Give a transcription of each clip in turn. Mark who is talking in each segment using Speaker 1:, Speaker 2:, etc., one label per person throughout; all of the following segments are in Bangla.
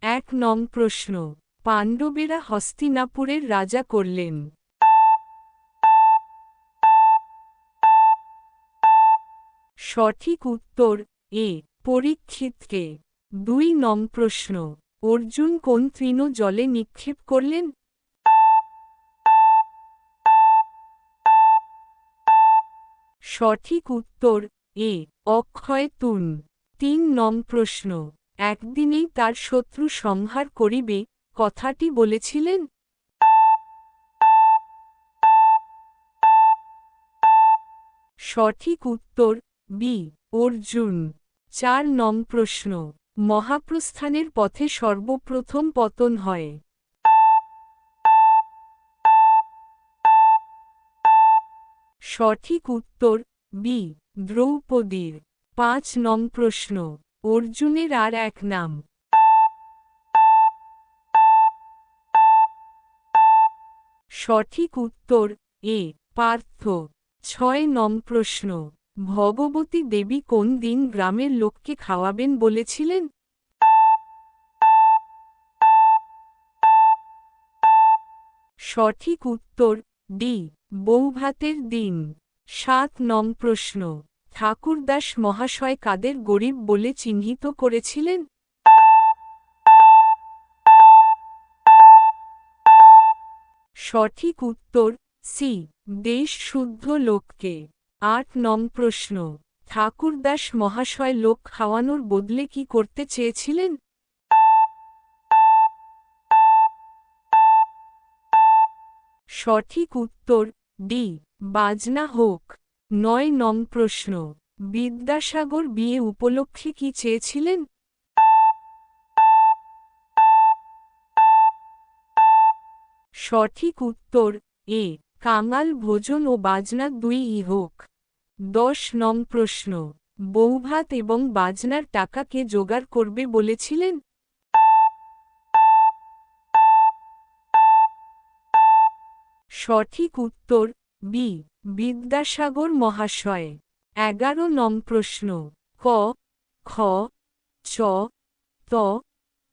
Speaker 1: এক নং প্রশ্ন। পাণ্ডবেরা হস্তিনাপুরের রাজা করলেন। সঠিক উত্তর, এ, পরীক্ষিতকে। দুই নং প্রশ্ন। অর্জুন কোন তৃণ জলে নিক্ষেপ করলেন? সঠিক উত্তর, এ, অক্ষয় তুন। তিন নং প্রশ্ন। একদিনেই তার শত্রু সংহার করিবে, কথাটি বলেছিলেন। সঠিক উত্তর, বি, অর্জুন। চার নং প্রশ্ন, মহাপ্রস্থানের পথে সর্বপ্রথম পতন হয়। সঠিক উত্তর, বি, দ্রৌপদীর। পাঁচ নং প্রশ্ন অর্জুনের আর এক নাম। সঠিক উত্তর, এ, পার্থ। ছয় নং প্রশ্ন, ভগবতী দেবী কোন দিন গ্রামের লোককে খাওয়াবেন বলেছিলেন? সঠিক উত্তর, ডি, বৌভাতের দিন। সাত নং প্রশ্ন ঠাকুরদাস মহাশয় কাদের গরিব বলে চিহ্নিত করেছিলেন? সঠিক উত্তর, সি, দেশ শুদ্ধ লোককে। আট নং প্রশ্ন, ঠাকুরদাস মহাশয় লোক খাওয়ানোর বদলে কি করতে চেয়েছিলেন? সঠিক উত্তর, ডি, বাজনা হোক। নয় নং প্রশ্ন, বিদ্যাসাগর বিয়ে উপলক্ষে কি চেয়েছিলেন? সঠিক উত্তর, এ, কাঙাল ভোজন ও বাজনা দুইই হোক। দশ নং প্রশ্ন, বৌভাত এবং বাজনার টাকাকে জোগাড় করবে বলেছিলেন? সঠিক উত্তর, বি বিদ্যাসাগর মহাশয়, এগারো নং প্রশ্ন, ক, খ, চ, ত,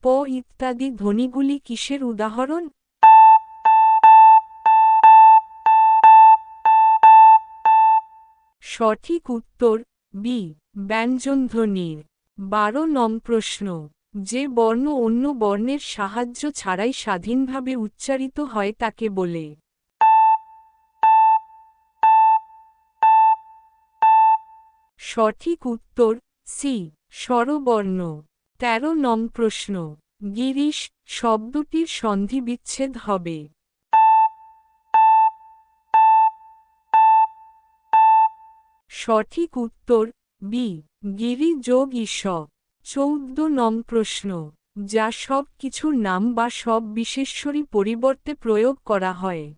Speaker 1: প ইত্যাদি ধ্বনিগুলি কিসের উদাহরণ? সঠিক উত্তর, বি, ব্যঞ্জনধ্বনির। বারো নং প্রশ্ন, যে বর্ণ অন্য বর্ণের সাহায্য ছাড়াই স্বাধীনভাবে উচ্চারিত হয় তাকে বলে সঠিক উত্তর, সি, স্বরবর্ণ। তেরো নং প্রশ্ন, গিরিশ শব্দটির সন্ধি বিচ্ছেদ হবে। সঠিক উত্তর, বি গিরি যোগ ঈশ চৌদ্দ নং প্রশ্ন, যা সব কিছুর নাম বা সব বিশেষ্বরী পরিবর্তে প্রয়োগ করা হয়।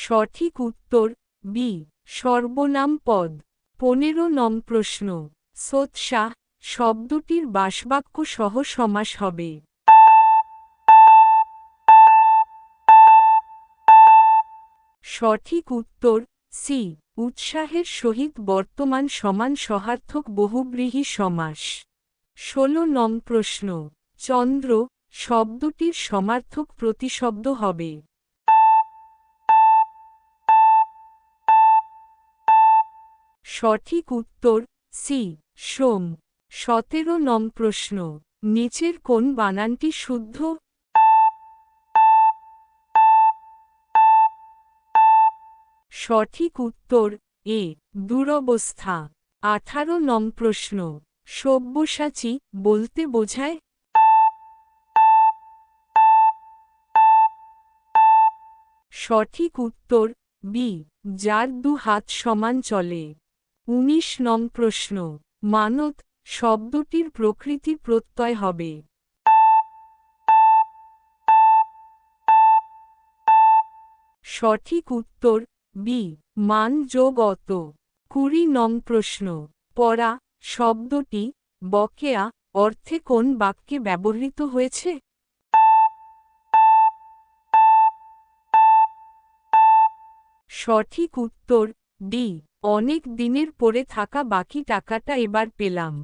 Speaker 1: সঠিক উত্তর, বি, সর্বনাম পদ। পনেরো নং প্রশ্ন সোৎসাহ শব্দটির বাসবাক্য সহ সমাস হবে। সঠিক উত্তর, সি, উৎসাহের সহিত বর্তমান সমান সহার্থক বহুব্রীহী সমাস। ষোলো নং প্রশ্ন, চন্দ্র, শব্দটির সমার্থক প্রতিশব্দ হবে। সঠিক উত্তর, সি, সোম। সতেরো নং প্রশ্ন, নিচের কোন বানানটি শুদ্ধ? সঠিক উত্তর, এ, দুরবস্থা। আঠারো নং প্রশ্ন, সব্যসাচী বলতে বোঝায়? সঠিক উত্তর, বি, যার দু হাত সমান চলে। উনিশ নং প্রশ্ন। মানত শব্দটির প্রকৃতি প্রত্যয় হবে। সঠিক উত্তর বি মান যোগ অত। কুড়ি নং প্রশ্ন। পড়া, শব্দটি, বকেয়া, অর্থে কোন বাক্যে ব্যবহৃত হয়েছে? সঠিক উত্তর ডি অনেক দিনের পরে থাকা বাকি টাকাটা এবার পেলাম।